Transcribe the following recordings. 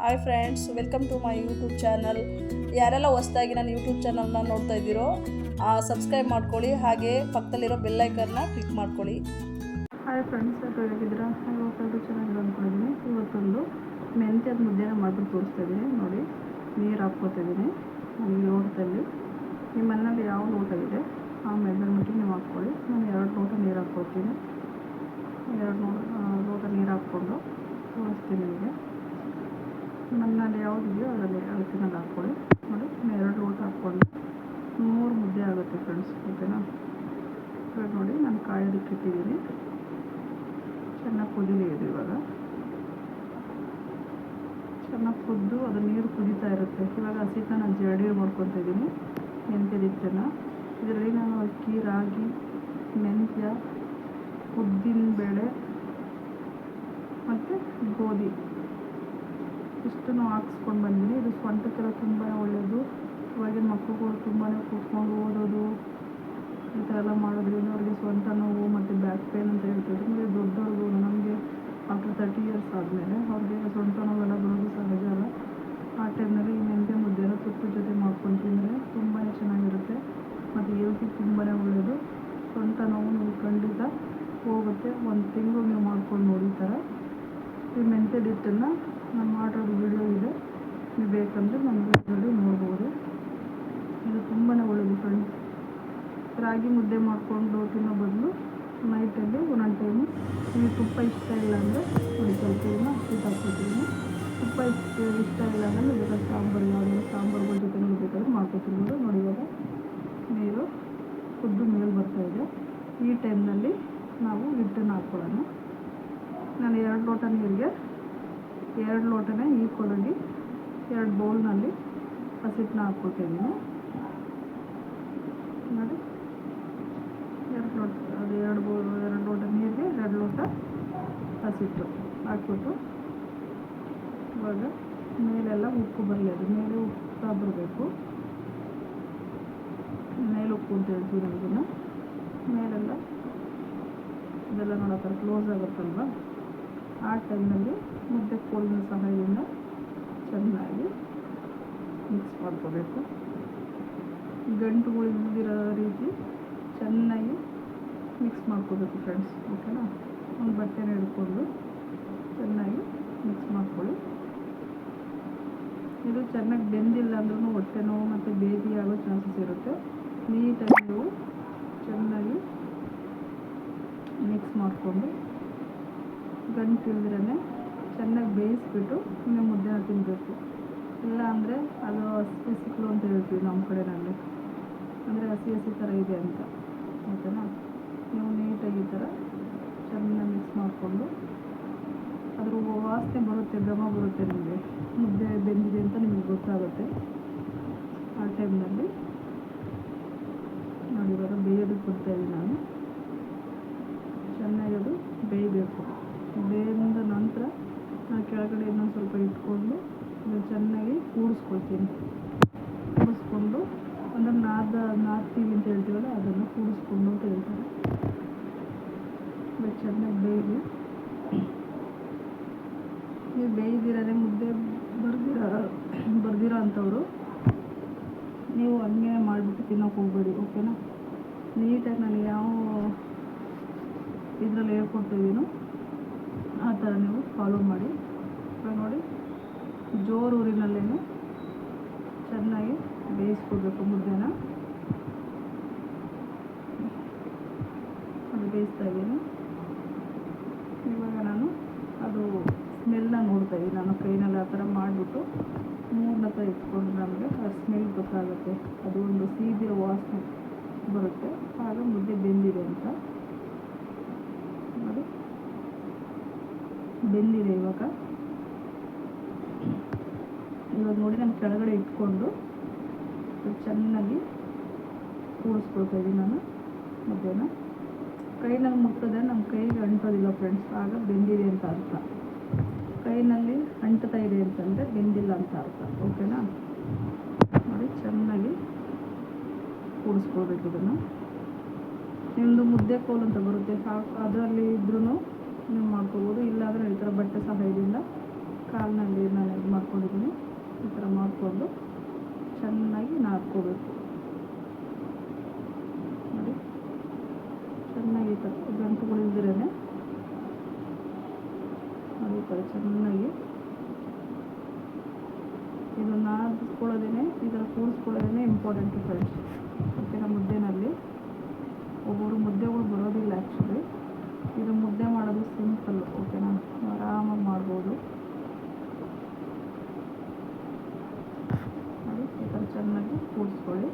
Hi friends, welcome to my YouTube channel. ಯಾರೆಲ್ಲ ಹೊಸ್ದಾಗಿ ನಾನು ಯೂಟ್ಯೂಬ್ ಚಾನಲ್ನ ನೋಡ್ತಾ ಇದ್ದೀರೋ ಸಬ್ಸ್ಕ್ರೈಬ್ ಮಾಡ್ಕೊಳ್ಳಿ. ಹಾಗೆ ಪಕ್ಕದಲ್ಲಿರೋ ಬೆಲ್ಲೈಕನ್ನ ಕ್ಲಿಕ್ ಮಾಡ್ಕೊಳ್ಳಿ. ಹಾಯ್ ಫ್ರೆಂಡ್ಸ್ ಅದು ಹೇಗಿದ್ದೀರಾ? ಇವತ್ತೆಲ್ಲರೂ ಚೆನ್ನಾಗಿ ಅಂದ್ಕೊಂಡಿದ್ದೀನಿ ಇವತ್ತೊಂದು ಮೆಂತ್ಯದ ಮುದ್ದೆನ ಮಾಡ್ಬಿಟ್ಟು ತೋರಿಸ್ತಾ ಇದ್ದೀನಿ. ನೋಡಿ, ನೀರು ಹಾಕ್ಕೋತಾ ಇದ್ದೀನಿ. ನನಗೆ ನಿಮ್ಮ ಮನೇಲಿ ಯಾವ ಲೋಟ ಇದೆ? ಆ ಮೆಜರ್ಮೆಂಟಿಗೆ ನೀವು ಹಾಕ್ಕೊಳ್ಳಿ. ನಾನು ಎರಡು ಲೋಟ ನೀರು ಹಾಕ್ಕೊಳ್ತೀನಿ ಎರಡು ಲೋಟ ನೀರು ಹಾಕ್ಕೊಂಡು ತೋರಿಸ್ತೀನಿ ನಿಮಗೆ. ಮಣ್ಣಲ್ಲಿ ಯಾವುದಿದೆಯೋ ಅದರಲ್ಲಿ ಅಳತಿನಲ್ಲಿ ಹಾಕ್ಕೊಳ್ಳಿ. ನೋಡಿ ಎರಡು ಲೋಟ ಹಾಕ್ಕೊಂಡು ಮೂರು ಮುದ್ದೆ ಆಗುತ್ತೆ ಫ್ರೆಂಡ್ಸ್ ಓಕೆನಾ ಇವಾಗ ನೋಡಿ, ನಾನು ಕಾಯೋದಕ್ಕೆ ಇಟ್ಟಿದ್ದೀನಿ. ಚೆನ್ನಾಗಿ ಕುದೀಲಿ ಇದು ಇವಾಗ. ಚೆನ್ನಾಗಿ ಕುದ್ದು ಅದು ನೀರು ಕುದೀತಾ ಇರುತ್ತೆ. ಇವಾಗ ಹಸಿಟ್ಟನ್ನ ನಾನು ಜಡಿ ಮಾಡ್ಕೊತಾ ಇದ್ದೀನಿ. ಮೆಂತ್ಯದ ಹಿಟ್ಟನ್ನು ಇದರಲ್ಲಿ ನಾನು ಅಕ್ಕಿ, ರಾಗಿ, ಮೆಂತ್ಯ, ಉದ್ದಿನ ಬೇಳೆ, ಮತ್ತು ಗೋಧಿ. ಇಷ್ಟನ್ನು ಹಾಕ್ಸ್ಕೊಂಡು ಬಂದ್ವಿ ಇದು ಸ್ವಂತಕ್ಕೆಲ್ಲ ತುಂಬಾ ಒಳ್ಳೆಯದು ಇವಾಗಿನ ಮಕ್ಕಳುಗಳು ತುಂಬಾ ಕೂತ್ಕೊಂಡು ಓದೋದು, ಈ ಥರ ಎಲ್ಲ ಮಾಡೋದ್ರಿಂದ ಅವ್ರಿಗೆ ಸ್ವಂತ ನೋವು ಮತ್ತು ಬ್ಯಾಕ್ ಪೇನ್ ಅಂತ ಹೇಳ್ತಾರೆ ಅಂದರೆ ದೊಡ್ಡವ್ರಿಗೂ ನಮಗೆ ಆಫ್ಟರ್ ತರ್ಟಿ ಇಯರ್ಸ್ ಆದಮೇಲೆ ಅವ್ರಿಗೆ ಸ್ವಂತ ನೋವೆಲ್ಲ ಬರೋದು ಸಹಜ ಅಲ್ಲ. ಆ ಟೈಮ್ನಲ್ಲಿ ಈ ಮೆಂತ್ಯ ಮುದ್ದೆನ ತುಪ್ಪದ ಜೊತೆ ಮಾಡ್ಕೊಂಡು ತಿಂದರೆ ತುಂಬಾ ಚೆನ್ನಾಗಿರುತ್ತೆ. ಮತ್ತು ಹೆಲ್ತಿಗೆ ತುಂಬಾ ಒಳ್ಳೆಯದು ಸ್ವಂತ ನೋವು ನೀವು ಖಂಡಿತ ಹೋಗುತ್ತೆ. ಒಂದು ತಿಂಗಳು ನೀವು ಮಾಡ್ಕೊಂಡು ನೋಡಿ ಥರ ಈ ಮೆಂತ್ಯದ ಹಿಟ್ಟನ್ನು ನಾನು ಮಾಡೋದು ವಿಡಿಯೋ ಇದೆ. ನೀವು ಬೇಕಂದರೆ ನಮ್ಮ ವಿಡಿಯೋದಲ್ಲಿ ನೋಡ್ಬೋದು. ಇದು ತುಂಬಾ ಒಳ್ಳೆಯದು ಫ್ರೆಂಡ್ಸ್ ರಾಗಿ ಮುದ್ದೆ ಮಾಡಿಕೊಂಡು ತಿನ್ನೋ ಬದಲು ನೈಟಲ್ಲಿ ಒಂದೊಂದು ಟೈಮು ನಿಮಗೆ ತುಪ್ಪ ಇಷ್ಟ ಇಲ್ಲ ಅಂದರೆ ನೋಡಿ ಸ್ವಲ್ಪ ಇದನ್ನು ಹಾಕ್ಕೊತೀನಿ ತುಪ್ಪ ಇಷ್ಟ ಇಷ್ಟ ಇಲ್ಲ ಅಂದರೆ ಬೇಕಾದ್ರೆ ಸಾಂಬಾರು ಯಾವುದಾದ್ರು ಸಾಂಬಾರುಗಳ ಜೊತೆ ಬೇಕಾದ್ರೆ ಮಾಡ್ಕೊತಿರ್ಬೋದು. ನೋಡಿ ಇವಾಗ ನೀರು ಕುದ್ದು ಮೇಲೆ ಬರ್ತಾಯಿದೆ ಈ ಟೈಮ್ನಲ್ಲಿ ನಾವು ಹಿಟ್ಟನ್ನು ಹಾಕ್ಕೊಳ್ಳೋಣ ನಾನು ಎರಡು ಲೋಟ ನೀರಿಗೆ ಎರಡು ಲೋಟನೇ ಈಕ್ವಲಾಗಿ ಎರಡು ಬೌಲ್ನಲ್ಲಿ ಹಸಿಟ್ಟನ್ನ ಹಾಕ್ಕೊತಿದ್ದೀನಿ ನೋಡಿ, ಎರಡು ಲೋಟ, ಅದು ಎರಡು ಬೌಲ್, ಎರಡು ಲೋಟ ನೀರಿಗೆ ಎರಡು ಲೋಟ ಹಸಿಟ್ಟು ಹಾಕ್ಬಿಟ್ಟು ಇವಾಗ ಮೇಲೆಲ್ಲ ಉಪ್ಪು ಬರಲಿ, ಅದು ಮೇಲೆ ಉಪ್ಪು ಬರಬೇಕು. ಮೇಲೆ ಉಪ್ಪು ಅಂತ ಹೇಳ್ತೀವಿ ಅದನ್ನು ಮೇಲೆಲ್ಲ ಇದೆಲ್ಲ ನೋಡೋ ಕ್ಲೋಸ್ ಆಗುತ್ತಲ್ವ? ಆ ಟೈಮ್ನಲ್ಲಿ ಮುದ್ದೆ ಕೋಲಿನ ಸಹಾಯದಿಂದ ಚೆನ್ನಾಗಿ ಮಿಕ್ಸ್ ಮಾಡ್ಕೋಬೇಕು. ಗಂಟುಗಳು ಇಲ್ದಿರೋ ರೀತಿ ಚೆನ್ನಾಗಿ ಮಿಕ್ಸ್ ಮಾಡ್ಕೋಬೇಕು ಫ್ರೆಂಡ್ಸ್ ಓಕೆನಾ ಒಂದು ಬಟ್ಟೆನ ಹಿಡ್ಕೊಂಡು ಚೆನ್ನಾಗಿ ಮಿಕ್ಸ್ ಮಾಡ್ಕೊಳ್ಳಿ. ಇದು ಚೆನ್ನಾಗಿ ಬೆಂದಿಲ್ಲ ಅಂದ್ರೂ ಹೊಟ್ಟೆ ನೋವು ಮತ್ತು ಬೇದಿ ಆಗೋ ಚಾನ್ಸಸ್ ಇರುತ್ತೆ. ನೀಟಾಗಿ ನೀವು ಚೆನ್ನಾಗಿ ಮಿಕ್ಸ್ ಮಾಡಿಕೊಂಡು ಗಂಟು ತಿಂದ್ರೇ ಚೆನ್ನಾಗಿ ಬೇಯಿಸ್ಬಿಟ್ಟು ಇನ್ನು ಮುದ್ದೆನ ತಿನ್ನಬೇಕು ಇಲ್ಲ ಅಂದರೆ ಅದು ಹಸಿ ಸಿಕ್ಲು ಅಂತ ಹೇಳ್ತೀವಿ ನಮ್ಮ ಕಡೆನಲ್ಲಿ. ಅಂದರೆ ಹಸಿ ಹಸಿ ಥರ ಇದೆ ಅಂತ. ಓಕೆನಾ ನೀವು ನೀಟಾಗಿ ಈ ಥರ ಚೆನ್ನಾಗಿ ಮಿಕ್ಸ್ ಮಾಡಿಕೊಂಡು ಅದ್ರ ವಾಸನೆ ಬರುತ್ತೆ ಘಮ ಬರುತ್ತೆ ನಿಮಗೆ. ಮುದ್ದೆ ಬೆಂದಿದೆ ಅಂತ ನಿಮಗೆ ಗೊತ್ತಾಗುತ್ತೆ. ಆ ಟೈಮ್ನಲ್ಲಿ ನೋಡಿ ಇವಾಗ ಬೇಯೋದಕ್ಕೆ ಕೊಡ್ತಾ ಇದ್ದೀನಿ ನಾನು. ಚೆನ್ನಾಗಿ ಅದು ಬೇಯಬೇಕು. ಬೇಯ್ದ ನಂತರ ಕೆಳಗಡೆ ಇನ್ನೊಂದು ಸ್ವಲ್ಪ ಇಟ್ಕೊಂಡು ಇದನ್ನು ಚೆನ್ನಾಗಿ ಕೂಡಿಸ್ಕೊಳ್ತೀನಿ. ಕೂಡಿಸ್ಕೊಂಡು ಅಂದರೆ ನಾದ, ನಾದ್ತೀವಿ ಅಂತ ಹೇಳ್ತೀವಲ್ಲ ಅದನ್ನು ಕೂಡಿಸ್ಕೊಂಡು ಅಂತ ಹೇಳ್ತಾರೆ. ಚೆನ್ನಾಗಿ ಬೇಯಲಿ. ನೀವು ಬೇಯ್ದಿರೋದೆ ಮುದ್ದೆ ಬರ್ದಿರ, ಬರ್ದಿರೋ ಅಂಥವ್ರು, ನೀವು ಹಂಗೆ ಮಾಡಿಬಿಟ್ಟು ತಿನ್ನೋಕೆ ಹೋಗ್ಬೇಡಿ, ಓಕೆನಾ? ನೀಟಾಗಿ ನಾನು ಯಾವ ಇದರಲ್ಲಿ ಹೇಳ್ಕೊಡ್ತಿದ್ದೀನೋ ಆ ಥರ ನೀವು ಫಾಲೋ ಮಾಡಿ ನೋಡಿ ಜೋರು ಊರಿನಲ್ಲೇನು ಚೆನ್ನಾಗಿ ಬೇಯಿಸ್ಕೋಬೇಕು ಮುದ್ದೆನ. ಅದು ಬೇಯಿಸ್ತಾ ಇದ್ದೀನಿ. ಇವಾಗ ನಾನು ಅದು ಸ್ಮೆಲ್ನ ನೋಡ್ತಾ ಇದ್ದೀನಿ. ನಾನು ಕೈನಲ್ಲಿ ಆ ಥರ ಮಾಡಿಬಿಟ್ಟು ಮೂರನ ಹತ್ರ ಇಟ್ಕೊಂಡು ನಮಗೆ ಆ ಸ್ಮೆಲ್ ಗೊತ್ತಾಗುತ್ತೆ. ಅದು ಒಂದು ಸೀದಿರೋ ವಾಸನೆ ಬರುತ್ತೆ. ಆಗ ಮುದ್ದೆ ಬೆಂದಿದೆ ಅಂತ ನೋಡಿ ಬೆಂದಿದೆ ಇವಾಗ. ಇವಾಗ ನೋಡಿ ನಾನು ಕೆಳಗಡೆ ಇಟ್ಕೊಂಡು ಚೆನ್ನಾಗಿ ಕೂಡಿಸ್ಕೊಳ್ತಾ ಇದ್ದೀನಿ ನಾನು ಮುದ್ದೆನ ಕೈನಲ್ಲಿ ಮುಟ್ಟಿದ್ರೆ ನಮ್ಮ ಕೈಗೆ ಅಂಟೋದಿಲ್ಲ ಫ್ರೆಂಡ್ಸ್ ಆಗ ಬೆಂದಿದೆ ಅಂತ ಅರ್ಥ. ಕೈನಲ್ಲಿ ಅಂಟ್ತಾ ಇದೆ ಅಂತಂದರೆ ಬೆಂದಿಲ್ಲ ಅಂತ ಅರ್ಥ. ಓಕೆನಾ ನೋಡಿ, ಚೆನ್ನಾಗಿ ಕೂಡಿಸ್ಕೊಳ್ಬೇಕು ಇದನ್ನು. ನಿಮ್ಮದು ಮುದ್ದೆ ಕೋಲು ಅಂತ ಬರುತ್ತೆ. ಅದರಲ್ಲಿ ಇದ್ರೂ ನೀವು ಮಾಡ್ಕೋಬೋದು. ಇಲ್ಲಾಂದರೆ ಈ ಥರ ಬಟ್ಟೆ ಸಹಾಯದಿಂದ ಕಾಲಿನಲ್ಲಿ ನಾನು ಇದು ಮಾಡ್ಕೊಂಡಿದ್ದೀನಿ. ಈ ಥರ ಮಾಡಿಕೊಂಡು ಚೆನ್ನಾಗಿ ನಾದ್ಕೋಬೇಕು. ನೋಡಿ. ಚೆನ್ನಾಗಿ ಈ ಥರ ಗಂಟುಗಳಿಲ್ದಿರೇ ನೋಡಿ ಈ ಥರ ಚೆನ್ನಾಗಿ. ಇದು ನಾದಿಸ್ಕೊಳ್ಳೋದೇನೆ ಈ ಥರ ಕೂರಿಸ್ಕೊಳ್ಳೋದೇನೆ ಇಂಪಾರ್ಟೆಂಟ್ ಫ್ರೆಂಡ್ಸ್ ಓಕೆನಾ ಮುದ್ದೆನಲ್ಲಿ ಒಬ್ಬೊಬ್ಬರು ಮುದ್ದೆಗಳು ಬರೋದಿಲ್ಲ ಆ್ಯಕ್ಚುಲಿ ಇದು ಮುದ್ದೆ ಮಾಡೋದು ಸಿಂಪಲ್ ಓಕೆನಾ ಆರಾಮಾಗಿ ಮಾಡ್ಬೋದು. ಈ ಥರ ಚೆನ್ನಾಗಿ ಕೂಡಿಸ್ಕೊಳ್ಳಿ.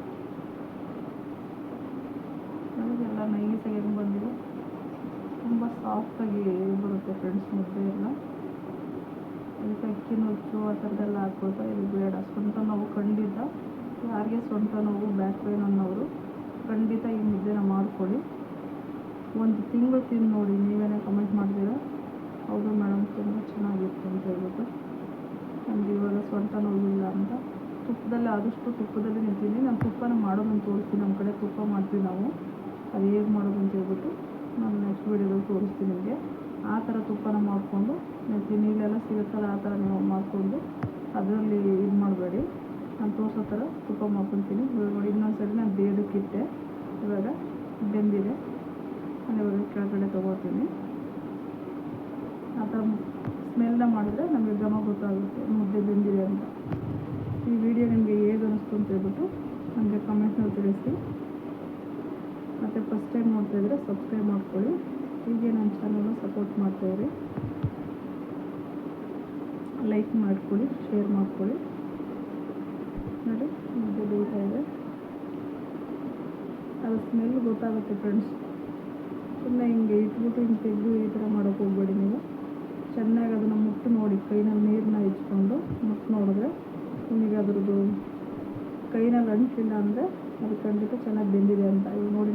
ಎಲ್ಲ ನೈಸಾಗಿ ಹೆಂಗೆ ಬಂದಿದೆ? ತುಂಬ ಸಾಫ್ಟಾಗಿ ಬರುತ್ತೆ ಫ್ರೆಂಡ್ಸ್ ಮುದ್ದೆ ಎಲ್ಲ. ಅದಕ್ಕೆ ಅಕ್ಕಿ ನುಚ್ಚು ಆ ಥರದ್ದೆಲ್ಲ ಹಾಕ್ಬೋದಾ ಇದು ಬೇಡ. ಸ್ವಂತ ನೋವು ಖಂಡಿತ. ಯಾರಿಗೆ ಸ್ವಂತ ನೋವು, ಬ್ಯಾಕ್ ಪೇನ್ ಅನ್ನೋರು ಖಂಡಿತ ಈ ಮುದ್ದೆನ ಮಾಡಿಕೊಡಿ ಒಂದು ತಿಂಗಳು ತಿಂದು ನೋಡಿ, ನೀವೇನೇ ಕಮೆಂಟ್ ಮಾಡ್ತೀರಾ ಹೌದು ಮೇಡಮ್ ತುಂಬ ಚೆನ್ನಾಗಿತ್ತು ಅಂತ ಹೇಳ್ಬಿಟ್ಟು. ನಮ್ಗೆ ಇವಾಗ ಸ್ವಂತ ನೋವಿಲ್ಲ ಅಂತ. ತುಪ್ಪದಲ್ಲಿ ಆದಷ್ಟು ತುಪ್ಪದಲ್ಲಿ ನಿಂತೀನಿ ನಾನು ತುಪ್ಪನ ಮಾಡೋದನ್ನು ತೋರಿಸ್ತೀನಿ, ನಮ್ಮ ಕಡೆ ತುಪ್ಪ ಮಾಡ್ತೀವಿ ನಾವು. ಅದು ಹೇಗೆ ಮಾಡೋದು ಅಂತ ಹೇಳ್ಬಿಟ್ಟು ನಾನು ನೆಕ್ಸ್ಟ್ ವೀಡಿಯೋದಲ್ಲಿ ತೋರಿಸ್ತೀನಿ ನಿಮಗೆ. ಆ ಥರ ತುಪ್ಪನ ಮಾಡಿಕೊಂಡು ನೆತ್ತೀನಿ ನೀರೆಲ್ಲ ಸಿಗುತ್ತಲ್ಲ ಆ ಥರ ನೀವು ಮಾಡಿಕೊಂಡು, ಅದರಲ್ಲಿ ಇದು ಮಾಡಬೇಡಿ. ನಾನು ತೋರಿಸೋ ಥರ ತುಪ್ಪ ಮಾಡ್ಕೊತೀನಿ. ಇವಾಗ ನೋಡಿ ಇನ್ನೊಂದು ಸರಿ ನಾನು ಬೇಯೋದಕ್ಕಿಟ್ಟೆ ಇವಾಗ ಬೆಂದಿದೆ. ಇವಾಗ ಕೆಳಗಡೆ ತೊಗೋತೀನಿ. ಆ ಥರ ಸ್ಮೆಲ್ನ ಮಾಡಿದ್ರೆ ನಮಗೆ ಘಮ ಗೊತ್ತಾಗುತ್ತೆ, ಮುದ್ದೆ ಬೆಂದಿದೆ ಅಂತ. ಈ ವಿಡಿಯೋ ನಿಮಗೆ ಹೇಗೆ ಅನಿಸ್ತು ಅಂತ ಹೇಳ್ಬಿಟ್ಟು ನನಗೆ ಕಮೆಂಟ್ನಲ್ಲಿ ತಿಳಿಸಿ. ಮತ್ತು ಫಸ್ಟ್ ಟೈಮ್ ನೋಡ್ತಾ ಇದ್ದರೆ ಸಬ್ಸ್ಕ್ರೈಬ್ ಮಾಡ್ಕೊಳ್ಳಿ. ಹೀಗೆ ನನ್ನ ಚಾನಲ್ನ ಸಪೋರ್ಟ್ ಮಾಡ್ತಾಯಿರಿ ಲೈಕ್ ಮಾಡ್ಕೊಳ್ಳಿ ಶೇರ್ ಮಾಡ್ಕೊಳ್ಳಿ. ನೋಡಿ, ಮುದ್ದೆ ಬೇಯ್ತಾ ಇದೆ ಅದು ಸ್ಮೆಲ್ ಗೊತ್ತಾಗುತ್ತೆ ಫ್ರೆಂಡ್ಸ್ ಸುಮ್ಮನೆ ಹಿಂಗೆ ಇಟ್ಬಿಟ್ಟು ಹಿಂಗೆ ತೆಗೆದು ಈ ಥರ ಮಾಡೋಕೆ ಹೋಗ್ಬೇಡಿ ನೀವು. ಚೆನ್ನಾಗಿ ಅದನ್ನು ಮುಟ್ಟು ನೋಡಿ, ಕೈನಲ್ಲಿ ನೀರನ್ನ ಇಟ್ಕೊಂಡು ಮುಟ್ಟು ನೋಡಿದ್ರೆ ನಿಮಗೆ ಅದ್ರದ್ದು ಕೈನಲ್ಲಿ ಅಂಟಿಲ್ಲ ಅಂದರೆ ಅದು ಖಂಡಿತ ಚೆನ್ನಾಗಿ ಬೆಂದಿದೆ ಅಂತ. ಇವಾಗ ನೋಡಿ